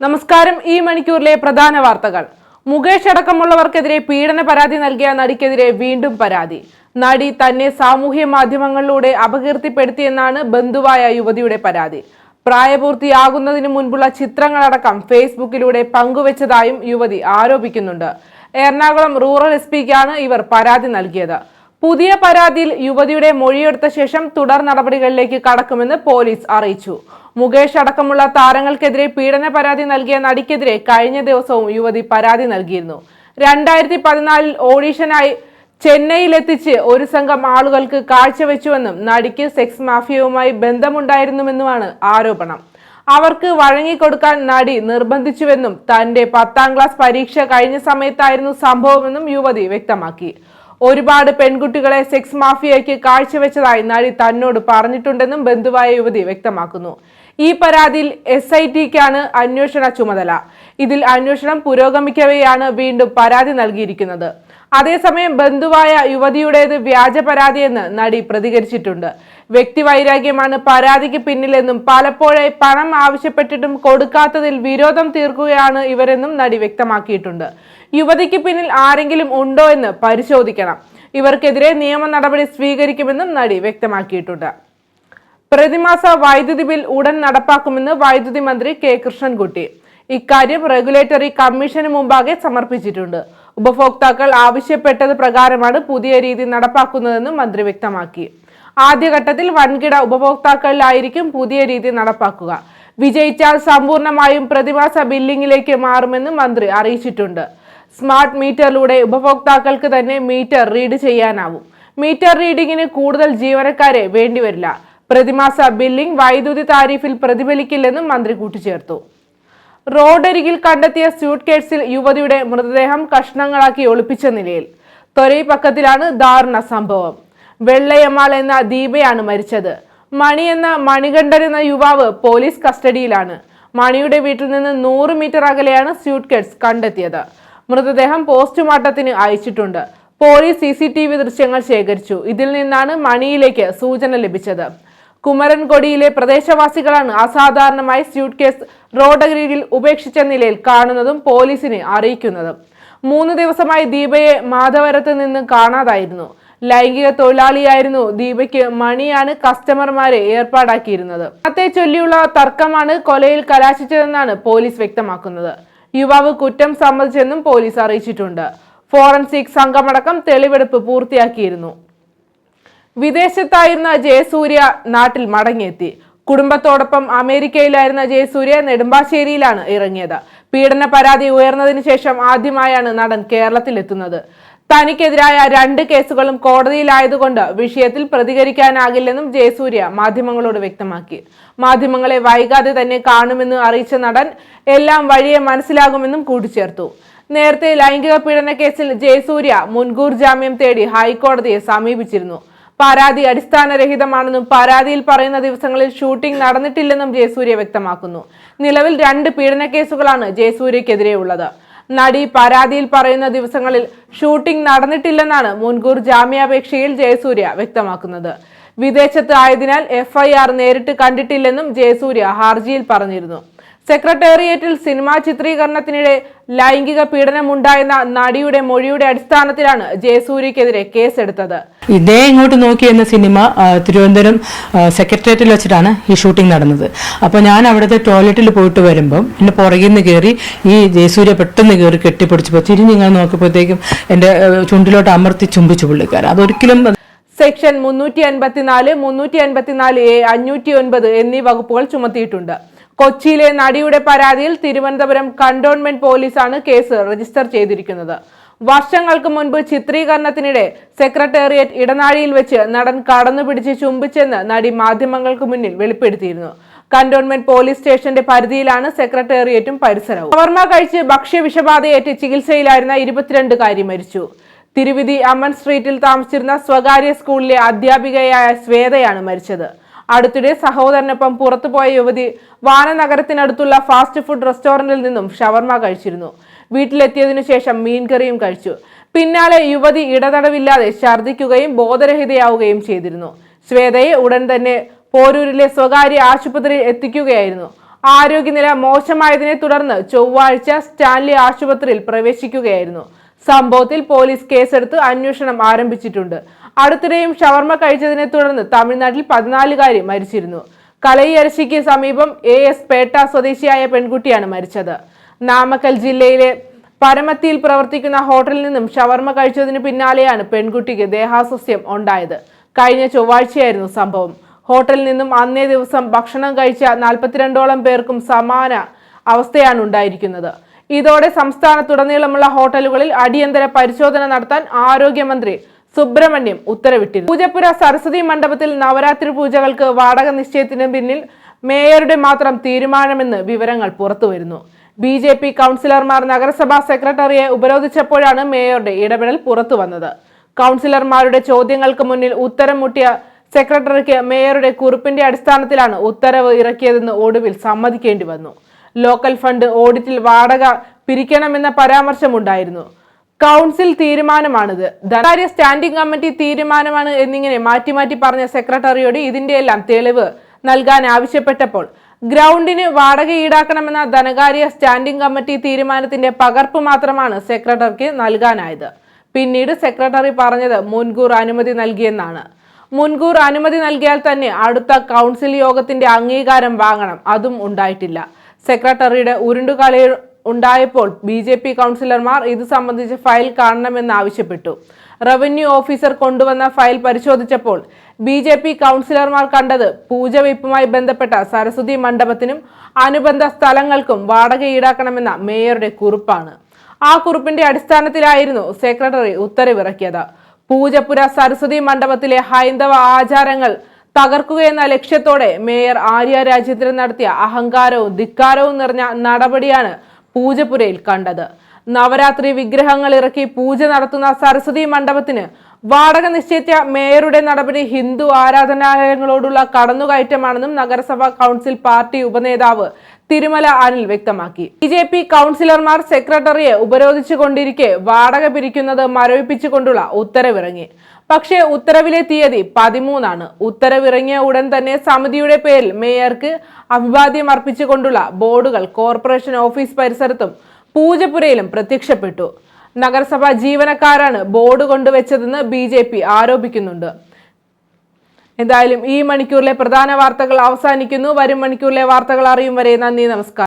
നമസ്കാരം. ഈ മണിക്കൂറിലെ പ്രധാന വാർത്തകൾ. മുകേഷ് അടക്കമുള്ളവർക്കെതിരെ പീഡന പരാതി നൽകിയ നടിക്കെതിരെ വീണ്ടും പരാതി. നടി തന്നെ സാമൂഹ്യ മാധ്യമങ്ങളിലൂടെ അപകീർത്തിപ്പെടുത്തിയെന്നാണ് ബന്ധുവായ യുവതിയുടെ പരാതി. പ്രായപൂർത്തിയാകുന്നതിന് മുൻപുള്ള ചിത്രങ്ങളടക്കം ഫേസ്ബുക്കിലൂടെ പങ്കുവച്ചതായും യുവതി ആരോപിക്കുന്നുണ്ട്. എറണാകുളം റൂറൽ എസ് പിക്കാണ് ഇവർ പരാതി നൽകിയത്. പുതിയ പരാതിയിൽ യുവതിയുടെ മൊഴിയെടുത്ത ശേഷം തുടർ നടപടികളിലേക്ക് കടക്കുമെന്ന് പോലീസ് അറിയിച്ചു. മുകേഷ് അടക്കമുള്ള താരങ്ങൾക്കെതിരെ പീഡന പരാതി നൽകിയ നടിക്കെതിരെ കഴിഞ്ഞ ദിവസവും യുവതി പരാതി നൽകിയിരുന്നു. രണ്ടായിരത്തി പതിനാലിൽ ഓഡീഷനായി ചെന്നൈയിലെത്തിച്ച് ഒരു സംഘം ആളുകൾക്ക് കാഴ്ചവെച്ചുവെന്നും നടിക്ക് സെക്സ് മാഫിയവുമായി ബന്ധമുണ്ടായിരുന്നുവെന്നുമാണ് ആരോപണം. അവർക്ക് വഴങ്ങിക്കൊടുക്കാൻ നടി നിർബന്ധിച്ചുവെന്നും തന്റെ പത്താം ക്ലാസ് പരീക്ഷ കഴിഞ്ഞ സമയത്തായിരുന്നു സംഭവമെന്നും യുവതി വ്യക്തമാക്കി. ഒരുപാട് പെൺകുട്ടികളെ സെക്സ് മാഫിയയ്ക്ക് കാഴ്ചവെച്ചതായി നടി തന്നോട് പറഞ്ഞിട്ടുണ്ടെന്നും ബന്ധുവായ യുവതി വ്യക്തമാക്കുന്നു. ഈ പരാതിയിൽ എസ് ഐ ടിക്കാണ് അന്വേഷണ ചുമതല. ഇതിൽ അന്വേഷണം പുരോഗമിക്കവെയാണ് വീണ്ടും പരാതി നൽകിയിരിക്കുന്നത്. അതേസമയം ബന്ധുവായ യുവതിയുടേത് വ്യാജ പരാതിയെന്ന് നടി പ്രതികരിച്ചിട്ടുണ്ട്. വ്യക്തിവൈരാഗ്യമാണ് പരാതിക്ക് പിന്നിലെന്നും പലപ്പോഴായി പണം ആവശ്യപ്പെട്ടിട്ടും കൊടുക്കാത്തതിൽ വിരോധം തീർക്കുകയാണ് ഇവരെന്നും നടി വ്യക്തമാക്കിയിട്ടുണ്ട്. യുവതിക്ക് പിന്നിൽ ആരെങ്കിലും ഉണ്ടോ എന്ന് പരിശോധിക്കണം. ഇവർക്കെതിരെ നിയമ നടപടി സ്വീകരിക്കുമെന്നും നടി വ്യക്തമാക്കിയിട്ടുണ്ട്. പ്രതിമാസ വൈദ്യുതി ബിൽ ഉടൻ നടപ്പാക്കുമെന്ന് വൈദ്യുതി മന്ത്രി കെ കൃഷ്ണൻകുട്ടി. ഇക്കാര്യം റെഗുലേറ്ററി കമ്മീഷന് മുമ്പാകെ സമർപ്പിച്ചിട്ടുണ്ട്. ഉപഭോക്താക്കൾ ആവശ്യപ്പെട്ടത് പ്രകാരമാണ് പുതിയ രീതി നടപ്പാക്കുന്നതെന്നും മന്ത്രി വ്യക്തമാക്കി. ആദ്യഘട്ടത്തിൽ വൻകിട ഉപഭോക്താക്കളിലായിരിക്കും പുതിയ രീതി നടപ്പാക്കുക. വിജയിച്ചാൽ സമ്പൂർണമായും പ്രതിമാസ ബില്ലിംഗിലേക്ക് മാറുമെന്നും മന്ത്രി അറിയിച്ചിട്ടുണ്ട്. സ്മാർട്ട് മീറ്ററിലൂടെ ഉപഭോക്താക്കൾക്ക് തന്നെ മീറ്റർ റീഡ് ചെയ്യാനാവും. മീറ്റർ റീഡിങ്ങിന് കൂടുതൽ ജീവനക്കാരെ വേണ്ടിവരില്ല. പ്രതിമാസ ബില്ലിംഗ് വൈദ്യുതി താരിഫിൽ പ്രതിഫലിക്കില്ലെന്നും മന്ത്രി കൂട്ടിച്ചേർത്തു. റോഡരികിൽ കണ്ടെത്തിയ സ്യൂട്ട് കേസിൽ യുവതിയുടെ മൃതദേഹം കഷ്ണങ്ങളാക്കി ഒളിപ്പിച്ച നിലയിൽ. തൊരൈപ്പക്കത്തിലാണ് ദാരുണ സംഭവം. വെള്ളയമ്മാൾ എന്ന ദീപയാണ് മരിച്ചത്. മണി എന്ന മണികണ്ഠൻ എന്ന യുവാവ് പോലീസ് കസ്റ്റഡിയിലാണ്. മണിയുടെ വീട്ടിൽ നിന്ന് നൂറ് മീറ്റർ അകലെയാണ് സ്യൂട്ട് കേസ് കണ്ടെത്തിയത്. മൃതദേഹം പോസ്റ്റ്മോർട്ടത്തിന് അയച്ചിട്ടുണ്ട്. പോലീസ് സി ദൃശ്യങ്ങൾ ശേഖരിച്ചു. ഇതിൽ നിന്നാണ് മണിയിലേക്ക് സൂചന ലഭിച്ചത്. കുമരൻകൊടിയിലെ പ്രദേശവാസികളാണ് അസാധാരണമായി സ്യൂട്ട് കേസ് റോഡരികിൽ ഉപേക്ഷിച്ച നിലയിൽ കാണുന്നതും പോലീസിനെ അറിയിക്കുന്നതും. മൂന്ന് ദിവസമായി ദീപയെ മാധവരത്ത് നിന്ന് കാണാതായിരുന്നു. ലൈംഗിക തൊഴിലാളിയായിരുന്നു ദീപയ്ക്ക് മണിയാണ് കസ്റ്റമർമാരെ ഏർപ്പാടാക്കിയിരുന്നത്. പണത്തെ ചൊല്ലിയുള്ള തർക്കമാണ് കൊലയിൽ കലാശിച്ചതെന്നാണ് പോലീസ് വ്യക്തമാക്കുന്നത്. യുവാവ് കുറ്റം സമ്മതിച്ചെന്നും പോലീസ് അറിയിച്ചിട്ടുണ്ട്. ഫോറൻസിക് സംഘമടക്കം തെളിവെടുപ്പ് പൂർത്തിയാക്കിയിരുന്നു. വിദേശത്തായിരുന്ന ജയസൂര്യ നാട്ടിൽ മടങ്ങിയെത്തി. കുടുംബത്തോടൊപ്പം അമേരിക്കയിലായിരുന്ന ജയസൂര്യ നെടുമ്പാശ്ശേരിയിലാണ് ഇറങ്ങിയത്. പീഡന പരാതി ഉയർന്നതിന് ശേഷം ആദ്യമായാണ് നടൻ കേരളത്തിലെത്തുന്നത്. തനിക്കെതിരായ രണ്ട് കേസുകളും കോടതിയിലായതുകൊണ്ട് വിഷയത്തിൽ പ്രതികരിക്കാനാകില്ലെന്നും ജയസൂര്യ മാധ്യമങ്ങളോട് വ്യക്തമാക്കി. മാധ്യമങ്ങളെ വൈകാതെ തന്നെ കാണുമെന്ന് അറിയിച്ച നടൻ എല്ലാം വഴിയെ മനസ്സിലാകുമെന്നും കൂട്ടിച്ചേർത്തു. നേരത്തെ ലൈംഗിക പീഡന കേസിൽ ജയസൂര്യ മുൻകൂർ ജാമ്യം തേടി ഹൈക്കോടതിയെ സമീപിച്ചിരുന്നു. പരാതി അടിസ്ഥാനരഹിതമാണെന്നും പരാതിയിൽ പറയുന്ന ദിവസങ്ങളിൽ ഷൂട്ടിംഗ് നടന്നിട്ടില്ലെന്നും ജയസൂര്യ വ്യക്തമാക്കുന്നു. നിലവിൽ രണ്ട് പീഡന കേസുകളാണ് ജയസൂര്യക്കെതിരെയുള്ളത് നടി പരാതിയിൽ പറയുന്ന ദിവസങ്ങളിൽ ഷൂട്ടിംഗ് നടന്നിട്ടില്ലെന്നാണ് മുൻകൂർ ജാമ്യാപേക്ഷയിൽ ജയസൂര്യ വ്യക്തമാക്കുന്നത്. വിദേശത്ത് ആയതിനാൽ എഫ്ഐആർ നേരിട്ട് കണ്ടിട്ടില്ലെന്നും ജയസൂര്യ ഹർജിയിൽ പറഞ്ഞിരുന്നു. സെക്രട്ടേറിയറ്റിൽ സിനിമാ ചിത്രീകരണത്തിനിടെ ലൈംഗിക പീഡനമുണ്ടായെന്ന നടിയുടെ മൊഴിയുടെ അടിസ്ഥാനത്തിലാണ് ജയസൂര്യക്കെതിരെ കേസെടുത്തത്. ഇതേ ഇങ്ങോട്ട് നോക്കി എന്ന സിനിമ തിരുവനന്തപുരം സെക്രട്ടേറിയറ്റിൽ വെച്ചിട്ടാണ് ഈ ഷൂട്ടിംഗ് നടന്നത്. അപ്പോൾ ഞാൻ അവിടുത്തെ ടോയ്ലറ്റിൽ പോയിട്ട് വരുമ്പം എന്നെ പുറകിൽ നിന്ന് കയറി ഈ ജയസൂര്യ പെട്ടെന്ന് കയറി കെട്ടിപ്പിടിച്ചപ്പോൾ തിരിഞ്ഞ് ഇങ്ങനെ നോക്കിയപ്പോഴത്തേക്കും എന്റെ ചുണ്ടിലോട്ട് അമർത്തി ചുംബിച്ചു പുള്ളിക്കാരൻ. അതൊരിക്കലും സെക്ഷൻ മുന്നൂറ്റി അൻപത്തിനാല് മുന്നൂറ്റി അൻപത്തിനാല് എ അഞ്ഞൂറ്റി ഒൻപത് എന്നീ വകുപ്പുകൾ ചുമത്തിയിട്ടുണ്ട്. കൊച്ചിയിലെ നടിയുടെ പരാതിയിൽ തിരുവനന്തപുരം കണ്ടോൺമെന്റ് പോലീസാണ് കേസ് രജിസ്റ്റർ ചെയ്തിരിക്കുന്നത്. വർഷങ്ങൾക്ക് മുൻപ് ചിത്രീകരണത്തിനിടെ സെക്രട്ടേറിയറ്റ് ഇടനാഴിയിൽ വെച്ച് നടൻ കടന്നുപിടിച്ച് ചുംബിച്ചെന്ന് നടി മാധ്യമങ്ങൾക്ക് മുന്നിൽ വെളിപ്പെടുത്തിയിരുന്നു. കണ്ടോൺമെന്റ് പോലീസ് സ്റ്റേഷന്റെ പരിധിയിലാണ് സെക്രട്ടേറിയറ്റും പരിസരവും. ഷവർമ കഴിച്ച് ഭക്ഷ്യ വിഷബാധയേറ്റ് ചികിത്സയിലായിരുന്ന ഇരുപത്തിരണ്ടുകാരി മരിച്ചു. തിരുവിധി അമ്മൻ സ്ട്രീറ്റിൽ താമസിച്ചിരുന്ന സ്വകാര്യ സ്കൂളിലെ അധ്യാപികയായ ശ്വേതയാണ് മരിച്ചത്. അടുത്തിടെ സഹോദരനൊപ്പം പുറത്തുപോയ യുവതി വാനനഗരത്തിനടുത്തുള്ള ഫാസ്റ്റ് ഫുഡ് റെസ്റ്റോറന്റിൽ നിന്നും ഷവർമ കഴിച്ചിരുന്നു. വീട്ടിലെത്തിയതിനു ശേഷം മീൻകറിയും കഴിച്ചു. പിന്നാലെ യുവതി ഇടതടവില്ലാതെ ഛർദ്ദിക്കുകയും ബോധരഹിതയാവുകയും ചെയ്തിരുന്നു. ശ്വേതയെ ഉടൻ തന്നെ പോരൂരിലെ സ്വകാര്യ ആശുപത്രിയിൽ എത്തിക്കുകയായിരുന്നു. ആരോഗ്യനില മോശമായതിനെ തുടർന്ന് ചൊവ്വാഴ്ച സ്റ്റാൻലി ആശുപത്രിയിൽ പ്രവേശിക്കുകയായിരുന്നു. സംഭവത്തിൽ പോലീസ് കേസെടുത്ത് അന്വേഷണം ആരംഭിച്ചിട്ടുണ്ട്. അടുത്തിടെയും ഷവർമ കഴിച്ചതിനെ തുടർന്ന് തമിഴ്നാട്ടിൽ പതിനാലുകാരി മരിച്ചിരുന്നു. കലയിയരശിക്ക് സമീപം എ എസ് പേട്ട സ്വദേശിയായ പെൺകുട്ടിയാണ് മരിച്ചത്. നാമക്കൽ ജില്ലയിലെ പരമത്തിയിൽ പ്രവർത്തിക്കുന്ന ഹോട്ടലിൽ നിന്നും ഷവർമ കഴിച്ചതിന് പിന്നാലെയാണ് പെൺകുട്ടിക്ക് ദേഹാസ്വസ്യം ഉണ്ടായത്. കഴിഞ്ഞ ചൊവ്വാഴ്ചയായിരുന്നു സംഭവം. ഹോട്ടലിൽ നിന്നും അന്നേ ദിവസം ഭക്ഷണം കഴിച്ച നാൽപ്പത്തിരണ്ടോളം പേർക്കും സമാന അവസ്ഥയാണ് ഉണ്ടായിരിക്കുന്നത്. ഇതോടെ സംസ്ഥാനത്തുടനീളമുള്ള ഹോട്ടലുകളിൽ അടിയന്തര പരിശോധന നടത്താൻ ആരോഗ്യമന്ത്രി സുബ്രഹ്മണ്യം ഉത്തരവിട്ടിരുന്നു. പൂജപ്പുര സരസ്വതി മണ്ഡപത്തിൽ നവരാത്രി പൂജകൾക്ക് വാടക നിശ്ചയത്തിന് പിന്നിൽ മേയറുടെ മാത്രം തീരുമാനമെന്ന് വിവരങ്ങൾ പുറത്തുവരുന്നു. ബി ജെ പി കൗൺസിലർമാർ നഗരസഭാ സെക്രട്ടറിയെ ഉപരോധിച്ചപ്പോഴാണ് മേയറുടെ ഇടപെടൽ പുറത്തു വന്നത് കൗൺസിലർമാരുടെ ചോദ്യങ്ങൾക്ക് മുന്നിൽ ഉത്തരം മുട്ടിയ സെക്രട്ടറിക്ക് മേയറുടെ കുറിപ്പിന്റെ അടിസ്ഥാനത്തിലാണ് ഉത്തരവ് ഇറക്കിയതെന്ന് ഒടുവിൽ സമ്മതിക്കേണ്ടി വന്നു. ലോക്കൽ ഫണ്ട് ഓഡിറ്റിൽ വാടക പിരിക്കണമെന്ന പരാമർശമുണ്ടായിരുന്നു. കൗൺസിൽ തീരുമാനമാണിത്. ധനകാര്യ സ്റ്റാൻഡിംഗ് കമ്മിറ്റി തീരുമാനമാണ് എന്നിങ്ങനെ മാറ്റി മാറ്റി പറഞ്ഞ സെക്രട്ടറിയോട് ഇതിന്റെ എല്ലാം തെളിവ് നൽകാൻ ആവശ്യപ്പെട്ടപ്പോൾ ഗ്രൗണ്ടിന് വാടക ഈടാക്കണമെന്ന ധനകാര്യ സ്റ്റാൻഡിംഗ് കമ്മിറ്റി തീരുമാനത്തിന്റെ പകർപ്പ് മാത്രമാണ് സെക്രട്ടറിക്ക് നൽകാനായത്. പിന്നീട് സെക്രട്ടറി പറഞ്ഞത് മുൻകൂർ അനുമതി നൽകിയെന്നാണ്. മുൻകൂർ അനുമതി നൽകിയാൽ തന്നെ അടുത്ത കൗൺസിൽ യോഗത്തിന്റെ അംഗീകാരം വാങ്ങണം. അതും ഉണ്ടായിട്ടില്ല. സെക്രട്ടറിയുടെ ഉരുണ്ടുകളി ഉണ്ടായപ്പോൾ ബി ജെ പി കൗൺസിലർമാർ ഇത് സംബന്ധിച്ച് ഫയൽ കാണണമെന്ന് ആവശ്യപ്പെട്ടു. റവന്യൂ ഓഫീസർ കൊണ്ടുവന്ന ഫയൽ പരിശോധിച്ചപ്പോൾ ബി ജെ പി കൗൺസിലർമാർ കണ്ടത് പൂജവയ്പുമായി ബന്ധപ്പെട്ട സരസ്വതി മണ്ഡപത്തിനും അനുബന്ധ സ്ഥലങ്ങൾക്കും വാടക ഈടാക്കണമെന്ന മേയറുടെ കുറിപ്പാണ്. ആ കുറിപ്പിന്റെ അടിസ്ഥാനത്തിലായിരുന്നു സെക്രട്ടറി ഉത്തരവിറക്കിയത്. പൂജപ്പുര സരസ്വതി മണ്ഡപത്തിലെ ഹൈന്ദവ ആചാരങ്ങൾ തകർക്കുകയെന്ന ലക്ഷ്യത്തോടെ മേയർ ആര്യ രാജേന്ദ്രൻ നടത്തിയ അഹങ്കാരവും ധിക്കാരവും നിറഞ്ഞ നടപടിയാണ് പൂജപ്പുരയിൽ കണ്ടത്. നവരാത്രി വിഗ്രഹങ്ങൾ ഇറക്കി പൂജ നടത്തുന്ന സരസ്വതി മണ്ഡപത്തിന് വാടക നിശ്ചയിച്ച മേയറുടെ നടപടി ഹിന്ദു ആരാധനാലയങ്ങളോടുള്ള കടന്നുകയറ്റമാണെന്നും നഗരസഭാ കൗൺസിൽ പാർട്ടി ഉപനേതാവ് തിരുമല അനിൽ വ്യക്തമാക്കി. ബി ജെ പി കൗൺസിലർമാർ സെക്രട്ടറിയെ ഉപരോധിച്ചുകൊണ്ടിരിക്കെ വാടക പിരിക്കുന്നത് മരവിപ്പിച്ചുകൊണ്ടുള്ള ഉത്തരവിറങ്ങി. പക്ഷേ ഉത്തരവിലെ തീയതി പതിമൂന്നാണ്. ഉത്തരവിറങ്ങിയ ഉടൻ തന്നെ സമിതിയുടെ പേരിൽ മേയർക്ക് അഭിവാദ്യം അർപ്പിച്ചുകൊണ്ടുള്ള ബോർഡുകൾ കോർപ്പറേഷൻ ഓഫീസ് പരിസരത്തും പൂജപ്പുരയിലും പ്രത്യക്ഷപ്പെട്ടു. നഗരസഭ ജീവനക്കാരാണ് ബോർഡ് കൊണ്ടുവച്ചതെന്ന് ബി ജെ പി ആരോപിക്കുന്നുണ്ട്. എന്തായാലും ഈ മണിക്കൂറിലെ പ്രധാന വാർത്തകൾ അവസാനിക്കുന്നു. വരും മണിക്കൂറിലെ വാർത്തകൾ അറിയും വരെ നന്ദി നമസ്കാരം.